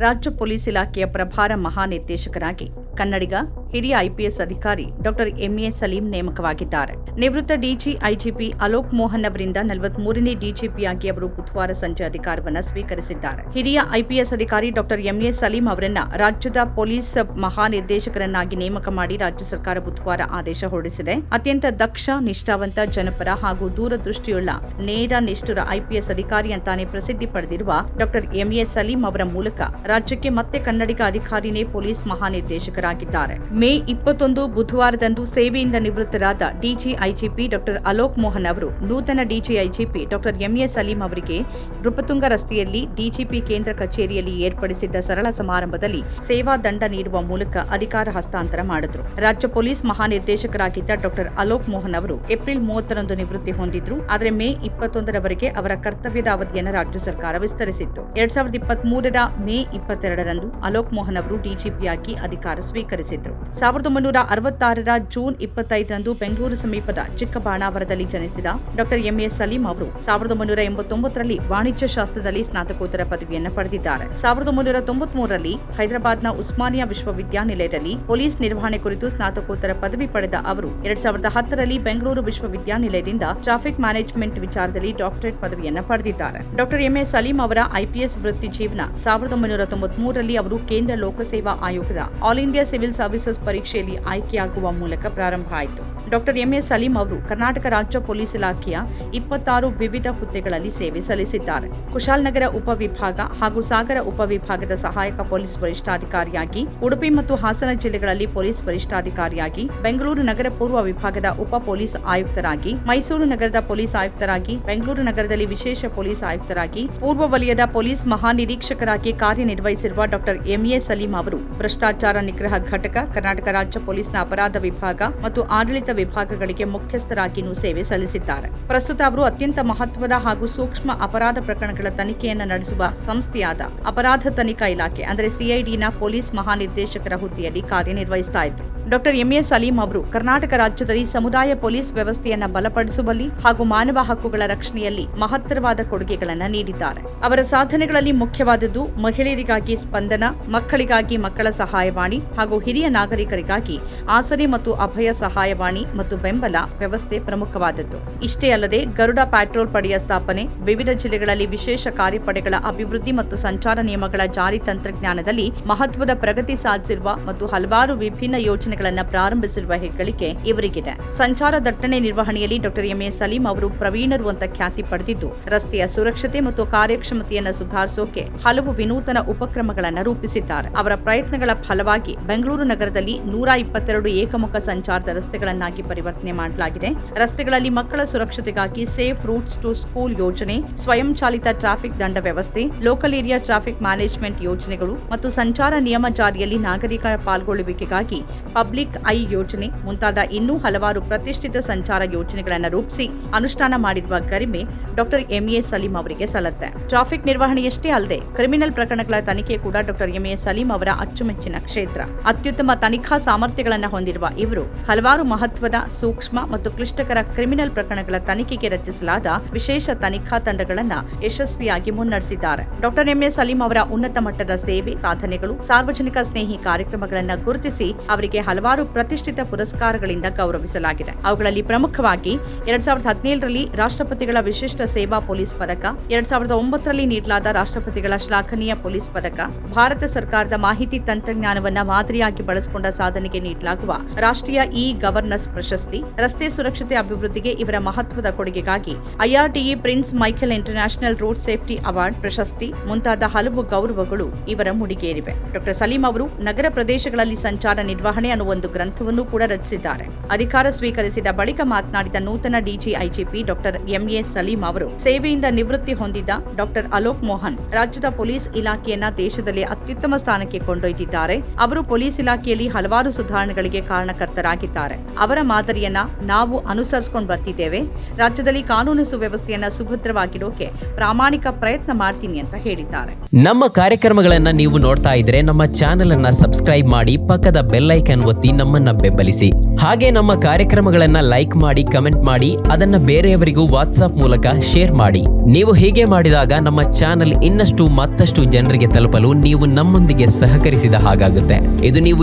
ರಾಜ್ಯ ಪೊಲೀಸ್ ಇಲಾಖೆಯ ಪ್ರಭಾರ ಮಹಾನಿರ್ದೇಶಕರಾಗಿ ಕನ್ನಡಿಗ ಹಿರಿಯ ಐಪಿಎಸ್ ಅಧಿಕಾರಿ ಡಾಕ್ಟರ್ ಎಂಎ ಸಲೀಂ ನೇಮಕವಾಗಿದ್ದಾರೆ. ನಿವೃತ್ತ ಡಿಜಿ ಐಜಿಪಿ ಅಲೋಕ್ ಮೋಹನ್ ಅವರಿಂದ ನಲವತ್ಮೂರನೇ ಡಿಜಿಪಿಯಾಗಿ ಅವರು ಬುಧವಾರ ಸಂಜೆ ಅಧಿಕಾರವನ್ನು ಸ್ವೀಕರಿಸಿದ್ದಾರೆ. ಹಿರಿಯ ಐಪಿಎಸ್ ಅಧಿಕಾರಿ ಡಾಕ್ಟರ್ ಎಂಎ ಸಲೀಂ ಅವರನ್ನ ರಾಜ್ಯದ ಪೊಲೀಸ್ ಮಹಾನಿರ್ದೇಶಕರನ್ನಾಗಿ ನೇಮಕ ಮಾಡಿ ರಾಜ್ಯ ಸರ್ಕಾರ ಬುಧವಾರ ಆದೇಶ ಹೊರಡಿಸಿದೆ. ಅತ್ಯಂತ ದಕ್ಷ, ನಿಷ್ಠಾವಂತ ಜನಪರ ಹಾಗೂ ದೂರದೃಷ್ಟಿಯುಳ್ಳ, ನೇರ ನಿಷ್ಠುರ ಐಪಿಎಸ್ ಅಧಿಕಾರಿ ಅಂತಾನೆ ಪ್ರಸಿದ್ಧಿ ಪಡೆದಿರುವ ಡಾಕ್ಟರ್ ಎಂಎ ಸಲೀಂ ಅವರ ಮೂಲಕ ರಾಜ್ಯಕ್ಕೆ ಮತ್ತೆ ಕನ್ನಡಿಗ ಅಧಿಕಾರಿನೇ ಪೊಲೀಸ್ ಮಹಾನಿರ್ದೇಶಕರಾಗಿದ್ದಾರೆ. ಮೇ ಇಪ್ಪತ್ತೊಂದು ಬುಧವಾರದಂದು ಸೇವೆಯಿಂದ ನಿವೃತ್ತರಾದ DG IGP doctor Alok Mohan ಅವರು ನೂತನ DG IGP doctor MS Salim ಅವರಿಗೆ ನೃಪತುಂಗ ರಸ್ತೆಯಲ್ಲಿ ಡಿಜಿಪಿ ಕೇಂದ್ರ ಕಚೇರಿಯಲ್ಲಿ ಏರ್ಪಡಿಸಿದ್ದ ಸರಳ ಸಮಾರಂಭದಲ್ಲಿ ಸೇವಾ ದಂಡ ನೀಡುವ ಮೂಲಕ ಅಧಿಕಾರ ಹಸ್ತಾಂತರ ಮಾಡಿದರು. ರಾಜ್ಯ ಪೊಲೀಸ್ ಮಹಾನಿರ್ದೇಶಕರಾಗಿದ್ದ ಡಾಕ್ಟರ್ ಅಲೋಕ್ ಮೋಹನ್ ಅವರು ಏಪ್ರಿಲ್ ಮೂವತ್ತರಂದು ನಿವೃತ್ತಿ ಹೊಂದಿದ್ರು. ಆದರೆ ಮೇ ಇಪ್ಪತ್ತೊಂದರವರೆಗೆ ಅವರ ಕರ್ತವ್ಯದ ಅವಧಿಯನ್ನು ರಾಜ್ಯ ಸರ್ಕಾರ ವಿಸ್ತರಿಸಿತ್ತು. ಎರಡ್ ಸಾವಿರದ ಇಪ್ಪತ್ಮೂರರ ಮೇ ಇಪ್ಪತ್ತೆರಡರಂದು ಅಲೋಕ್ ಮೋಹನ್ ಅವರು ಡಿಜಿಪಿಯಾಗಿ ಅಧಿಕಾರ ಸ್ವೀಕರಿಸಿದ್ರು. ಸಾವಿರದ ಒಂಬೈನೂರ ಅರವತ್ತಾರರ ಜೂನ್ ಇಪ್ಪತ್ತೈದರಂದು ಬೆಂಗಳೂರು ಸಮೀಪದ ಚಿಕ್ಕಬಾಣಾವರದಲ್ಲಿ ಜನಿಸಿದ ಡಾಕ್ಟರ್ ಎಂಎ ಸಲೀಂ ಅವರು ಸಾವಿರದ ಒಂಬೈನೂರ ಎಂಬತ್ತೊಂಬತ್ತರಲ್ಲಿ ವಾಣಿಜ್ಯ ಶಾಸ್ತ್ರದಲ್ಲಿ ಸ್ನಾತಕೋತ್ತರ ಪದವಿಯನ್ನು ಪಡೆದಿದ್ದಾರೆ. ಸಾವಿರದ ಒಂಬೈನೂರ ತೊಂಬತ್ಮೂರರಲ್ಲಿ ಹೈದರಾಬಾದ್ನ ಉಸ್ಮಾನಿಯಾ ವಿಶ್ವವಿದ್ಯಾನಿಲಯದಲ್ಲಿ ಪೊಲೀಸ್ ನಿರ್ವಹಣೆ ಕುರಿತು ಸ್ನಾತಕೋತ್ತರ ಪದವಿ ಪಡೆದ ಅವರು, ಎರಡ್ ಸಾವಿರದ ಹತ್ತರಲ್ಲಿ ಬೆಂಗಳೂರು ವಿಶ್ವವಿದ್ಯಾನಿಲಯದಿಂದ ಟ್ರಾಫಿಕ್ ಮ್ಯಾನೇಜ್ಮೆಂಟ್ ವಿಚಾರದಲ್ಲಿ ಡಾಕ್ಟರೇಟ್ ಪದವಿಯನ್ನು ಪಡೆದಿದ್ದಾರೆ. ಡಾಕ್ಟರ್ ಎಂಎ ಸಲೀಂ ಅವರ ಐಪಿಎಸ್ ವೃತ್ತಿ ಜೀವನ ಸಾವಿರದ ಒಂಬೈನೂರ ತೊಂಬತ್ಮೂರರಲ್ಲಿ ಅವರು ಕೇಂದ್ರ ಲೋಕಸೇವಾ ಆಯೋಗದ ಆಲ್ ಇಂಡಿಯಾ ಸಿವಿಲ್ ಸರ್ವಿಸಸ್ ಪರೀಕ್ಷೆಯಲ್ಲಿ ಆಯ್ಕೆಯಾಗುವ ಮೂಲಕ ಪ್ರಾರಂಭ ಆಯಿತು. ಡಾಕ್ಟರ್ ಎಂಎ ಸಲೀಂ ಅವರು ಕರ್ನಾಟಕ ರಾಜ್ಯ ಪೊಲೀಸ್ ಇಲಾಖೆಯ ಇಪ್ಪತ್ತಾರು ವಿವಿಧ ಹುದ್ದೆಗಳಲ್ಲಿ ಸೇವೆ ಸಲ್ಲಿಸಿದ್ದಾರೆ. ಕುಶಾಲನಗರ ಉಪವಿಭಾಗ ಹಾಗೂ ಸಾಗರ ಉಪವಿಭಾಗದ ಸಹಾಯಕ ಪೊಲೀಸ್ ವರಿಷ್ಠಾಧಿಕಾರಿಯಾಗಿ, ಉಡುಪಿ ಮತ್ತು ಹಾಸನ ಜಿಲ್ಲೆಗಳಲ್ಲಿ ಪೊಲೀಸ್ ವರಿಷ್ಠಾಧಿಕಾರಿಯಾಗಿ, ಬೆಂಗಳೂರು ನಗರ ಪೂರ್ವ ವಿಭಾಗದ ಉಪ ಪೊಲೀಸ್ ಆಯುಕ್ತರಾಗಿ, ಮೈಸೂರು ನಗರದ ಪೊಲೀಸ್ ಆಯುಕ್ತರಾಗಿ, ಬೆಂಗಳೂರು ನಗರದಲ್ಲಿ ವಿಶೇಷ ಪೊಲೀಸ್ ಆಯುಕ್ತರಾಗಿ, ಪೂರ್ವ ವಲಯದ ಪೊಲೀಸ್ ಮಹಾನಿರೀಕ್ಷಕರಾಗಿ ಕಾರ್ಯನಿರ್ವಹಿಸಿರುವ ಡಾಕ್ಟರ್ ಎಂಎ ಸಲೀಂ ಅವರು ಭ್ರಷ್ಟಾಚಾರ ನಿಗ್ರಹ ಘಟಕ ಕರ್ನಾಟಕ ರಾಜ್ಯ ಪೊಲೀಸ್ನ ಅಪರಾಧ ವಿಭಾಗ ಮತ್ತು ಆಡಳಿತ ವಿಭಾಗಗಳಿಗೆ ಮುಖ್ಯಸ್ಥರಾಗಿಯೂ ಸೇವೆ ಸಲ್ಲಿಸಿದ್ದಾರೆ. ಪ್ರಸ್ತುತ ಅವರು ಅತ್ಯಂತ ಮಹತ್ವದ ಹಾಗೂ ಸೂಕ್ಷ್ಮ ಅಪರಾಧ ಪ್ರಕರಣಗಳ ತನಿಖೆಯನ್ನು ನಡೆಸುವ ಸಂಸ್ಥೆಯಾದ ಅಪರಾಧ ತನಿಖಾ ಇಲಾಖೆ, ಅಂದರೆ ಸಿಐಡಿನ ಪೊಲೀಸ್ ಮಹಾನಿರ್ದೇಶಕರ ಹುದ್ದೆಯಲ್ಲಿ ಕಾರ್ಯನಿರ್ವಹಿಸ್ತಾ ಇದ್ದರು ಡಾಕ್ಟರ್ ಎಂಎಸ್ ಅಲೀಂ ಅವರು ಕರ್ನಾಟಕ ರಾಜ್ಯದಲ್ಲಿ ಸಮುದಾಯ ಪೊಲೀಸ್ ವ್ಯವಸ್ಥೆಯನ್ನ ಬಲಪಡಿಸುವಲ್ಲಿ ಹಾಗೂ ಮಾನವ ಹಕ್ಕುಗಳ ರಕ್ಷಣೆಯಲ್ಲಿ ಮಹತ್ತರವಾದ ಕೊಡುಗೆಗಳನ್ನು ನೀಡಿದ್ದಾರೆ. ಅವರ ಸಾಧನೆಗಳಲ್ಲಿ ಮುಖ್ಯವಾದದ್ದು ಮಹಿಳೆಯರಿಗಾಗಿ ಸ್ಪಂದನ, ಮಕ್ಕಳಿಗಾಗಿ ಮಕ್ಕಳ ಸಹಾಯವಾಣಿ ಹಾಗೂ ಹಿರಿಯ ನಾಗರಿಕರಿಗಾಗಿ ಆಸರೆ ಮತ್ತು ಅಭಯ ಸಹಾಯವಾಣಿ ಮತ್ತು ಬೆಂಬಲ ವ್ಯವಸ್ಥೆ ಪ್ರಮುಖವಾದದ್ದು. ಇಷ್ಟೇ ಅಲ್ಲದೆ ಗರುಡ ಪ್ಯಾಟ್ರೋಲ್ ಪಡೆಯ ಸ್ಥಾಪನೆ, ವಿವಿಧ ಜಿಲ್ಲೆಗಳಲ್ಲಿ ವಿಶೇಷ ಕಾರ್ಯಪಡೆಗಳ ಅಭಿವೃದ್ಧಿ ಮತ್ತು ಸಂಚಾರ ನಿಯಮಗಳ ಜಾರಿ ತಂತ್ರಜ್ಞಾನದಲ್ಲಿ ಮಹತ್ವದ ಪ್ರಗತಿ ಸಾಧಿಸಿರುವ ಮತ್ತು ಹಲವಾರು ವಿಭಿನ್ನ ಯೋಜನೆಗಳನ್ನು ಪ್ರಾರಂಭಿಸಿರುವ ಹೆಗ್ಗಳಿಕೆ ಇವರಿಗಿದೆ. ಸಂಚಾರ ದಟ್ಟಣೆ ನಿರ್ವಹಣೆಯಲ್ಲಿ ಡಾಕ್ಟರ್ ಎಂಎ ಸಲೀಂ ಅವರು ಪ್ರವೀಣರು ಅಂತ ಖ್ಯಾತಿ ಪಡೆದಿದ್ದು, ರಸ್ತೆಯ ಸುರಕ್ಷತೆ ಮತ್ತು ಕಾರ್ಯಕ್ಷಮತೆಯನ್ನು ಸುಧಾರಿಸೋಕೆ ಹಲವು ವಿನೂತನ ಉಪಕ್ರಮಗಳನ್ನು ರೂಪಿಸಿದ್ದಾರೆ. ಅವರ ಪ್ರಯತ್ನಗಳ ಫಲವಾಗಿ ಬೆಂಗಳೂರು ನಗರದಲ್ಲಿ ನೂರ ಇಪ್ಪತ್ತೆರಡು ಏಕಮುಖ ಸಂಚಾರದ ರಸ್ತೆಗಳನ್ನಾಗಿ ಪರಿವರ್ತನೆ ಮಾಡಲಾಗಿದೆ. ರಸ್ತೆಗಳಲ್ಲಿ ಮಕ್ಕಳ ಸುರಕ್ಷತೆಗಾಗಿ ಸೇಫ್ ರೂಟ್ಸ್ ಟು ಸ್ಕೂಲ್ ಯೋಜನೆ, ಸ್ವಯಂ ಚಾಲಿತ ಟ್ರಾಫಿಕ್ ದಂಡ ವ್ಯವಸ್ಥೆ, ಲೋಕಲ್ ಏರಿಯಾ ಟ್ರಾಫಿಕ್ ಮ್ಯಾನೇಜ್ಮೆಂಟ್ ಯೋಜನೆಗಳು ಮತ್ತು ಸಂಚಾರ ನಿಯಮ ಜಾರಿಯಲ್ಲಿ ನಾಗರಿಕ ಪಾಲ್ಗೊಳ್ಳುವಿಕೆಗಾಗಿ ಪಬ್ಲಿಕ್ ಐ ಯೋಜನೆ ಮುಂತಾದ ಇನ್ನೂ ಹಲವಾರು ಪ್ರತಿಷ್ಠಿತ ಸಂಚಾರ ಯೋಜನೆಗಳನ್ನು ರೂಪಿಸಿ ಅನುಷ್ಠಾನ ಮಾಡಿರುವ ಗರಿಮೆ ಡಾಕ್ಟರ್ ಎಂಎ ಸಲೀಂ ಅವರಿಗೆ ಸಲ್ಲತ್ತೆ. ಟ್ರಾಫಿಕ್ ನಿರ್ವಹಣೆಯಷ್ಟೇ ಅಲ್ಲದೆ ಕ್ರಿಮಿನಲ್ ಪ್ರಕರಣಗಳ ತನಿಖೆ ಕೂಡ ಡಾಕ್ಟರ್ ಎಂಎ ಸಲೀಂ ಅವರ ಅಚ್ಚುಮೆಚ್ಚಿನ ಕ್ಷೇತ್ರ. ಅತ್ಯುತ್ತಮ ತನಿಖಾ ಸಾಮರ್ಥ್ಯಗಳನ್ನು ಹೊಂದಿರುವ ಇವರು ಹಲವಾರು ಮಹತ್ವದ, ಸೂಕ್ಷ್ಮ ಮತ್ತು ಕ್ಲಿಷ್ಟಕರ ಕ್ರಿಮಿನಲ್ ಪ್ರಕರಣಗಳ ತನಿಖೆಗೆ ರಚಿಸಲಾದ ವಿಶೇಷ ತನಿಖಾ ತಂಡಗಳನ್ನ ಯಶಸ್ವಿಯಾಗಿ ಮುನ್ನಡೆಸಿದ್ದಾರೆ. ಡಾಕ್ಟರ್ ಎಂಎ ಸಲೀಂ ಅವರ ಉನ್ನತ ಮಟ್ಟದ ಸೇವೆ, ಸಾಧನೆಗಳು, ಸಾರ್ವಜನಿಕ ಸ್ನೇಹಿ ಕಾರ್ಯಕ್ರಮಗಳನ್ನು ಗುರುತಿಸಿ ಅವರಿಗೆ ಹಲವಾರು ಪ್ರತಿಷ್ಠಿತ ಪುರಸ್ಕಾರಗಳಿಂದ ಗೌರವಿಸಲಾಗಿದೆ. ಅವುಗಳಲ್ಲಿ ಪ್ರಮುಖವಾಗಿ ಎರಡ್ ಸಾವಿರದ ಹದಿನೇಳರಲ್ಲಿ ರಾಷ್ಟ್ರಪತಿಗಳ ವಿಶಿಷ್ಟ ಸೇವಾ ಪೊಲೀಸ್ ಪದಕ, ಎರಡ್ ಸಾವಿರದ ಒಂಬತ್ತರಲ್ಲಿ ನೀಡಲಾದ ರಾಷ್ಟ್ರಪತಿಗಳ ಶ್ಲಾಘನೀಯ ಪೊಲೀಸ್ ಪದಕ, ಭಾರತ ಸರ್ಕಾರದ ಮಾಹಿತಿ ತಂತ್ರಜ್ಞಾನವನ್ನ ಮಾದರಿಯಾಗಿ ಬಳಸಿಕೊಂಡ ಸಾಧನೆಗೆ ನೀಡಲಾಗುವ ರಾಷ್ಟ್ರೀಯ ಇ ಗವರ್ನರ್ಸ್ ಪ್ರಶಸ್ತಿ, ರಸ್ತೆ ಸುರಕ್ಷತೆ ಅಭಿವೃದ್ಧಿಗೆ ಇವರ ಮಹತ್ವದ ಕೊಡುಗೆಗಾಗಿ IRTE prince Michael international road safety award ಪ್ರಶಸ್ತಿ ಮುಂತಾದ ಹಲವು ಗೌರವಗಳು ಇವರ ಮುಡಿಗೇರಿವೆ. ಡಾಕ್ಟರ್ ಸಲೀಂ ಅವರು ನಗರ ಪ್ರದೇಶಗಳಲ್ಲಿ ಸಂಚಾರ ನಿರ್ವಹಣೆ ಅನ್ನುವ ಒಂದು ಗ್ರಂಥವನ್ನು ಕೂಡ ರಚಿಸಿದ್ದಾರೆ. ಅಧಿಕಾರ ಸ್ವೀಕರಿಸಿದ ಬಳಿಕ ಮಾತನಾಡಿದ ನೂತನ DG IGP doctor MA Salim ಅವರು, ಸೇವೆಯಿಂದ ನಿವೃತ್ತಿ ಹೊಂದಿದ ಡಾಕ್ಟರ್ ಅಲೋಕ್ ಮೋಹನ್ ರಾಜ್ಯದ ಪೊಲೀಸ್ ಇಲಾಖೆಯನ್ನ ದೇಶದಲ್ಲಿ ಅತ್ಯುತ್ತಮ ಸ್ಥಾನಕ್ಕೆ ಕೊಂಡೊಯ್ದಿದ್ದಾರೆ. ಅವರು ಪೊಲೀಸ್ ಇಲಾಖೆಯಲ್ಲಿ ಹಲವಾರು ಸುಧಾರಣೆಗಳಿಗೆ ಕಾರಣಕರ್ತರಾಗಿದ್ದಾರೆ. ಅವರ ಮಾದರಿಯನ್ನ ನಾವು ಅನುಸರಿಸಿಕೊಂಡು ಬರ್ತಿದ್ದೇವೆ. ರಾಜ್ಯದಲ್ಲಿ ಕಾನೂನು ಸುವ್ಯವಸ್ಥೆಯನ್ನ ಸುಭದ್ರವಾಗಿಡೋಕೆ ಪ್ರಾಮಾಣಿಕ ಪ್ರಯತ್ನ ಮಾಡ್ತೀನಿ ಅಂತ ಹೇಳಿದ್ದಾರೆ. ನಮ್ಮ ಕಾರ್ಯಕ್ರಮಗಳನ್ನ ನೀವು ನೋಡ್ತಾ ಇದ್ರೆ ನಮ್ಮ ಚಾನೆಲ್ ಅನ್ನ ಸಬ್ಸ್ಕ್ರೈಬ್ ಮಾಡಿ ಪಕ್ಕದ ಬೆಲ್ಲೈಕನ್ ಒತ್ತಿ ನಮ್ಮನ್ನ ಬೆಂಬಲಿಸಿ. ಹಾಗೆ ನಮ್ಮ ಕಾರ್ಯಕ್ರಮಗಳನ್ನ ಲೈಕ್ ಮಾಡಿ, ಕಮೆಂಟ್ ಮಾಡಿ, ಅದನ್ನ ಬೇರೆಯವರಿಗೂ ವಾಟ್ಸ್ಆಪ್ ಮೂಲಕ ಶೇರ್ ಮಾಡಿ. ನೀವು ಹೀಗೆ ಮಾಡಿದಾಗ ನಮ್ಮ ಚಾನೆಲ್ ಇನ್ನಷ್ಟು ಮತ್ತಷ್ಟು ಜನರಿಗೆ ತಲುಪಲು ನೀವು ನಮ್ಮೊಂದಿಗೆ ಸಹಕರಿಸಿದ ಹಾಗಾಗುತ್ತೆ. ಇದು ನೀವು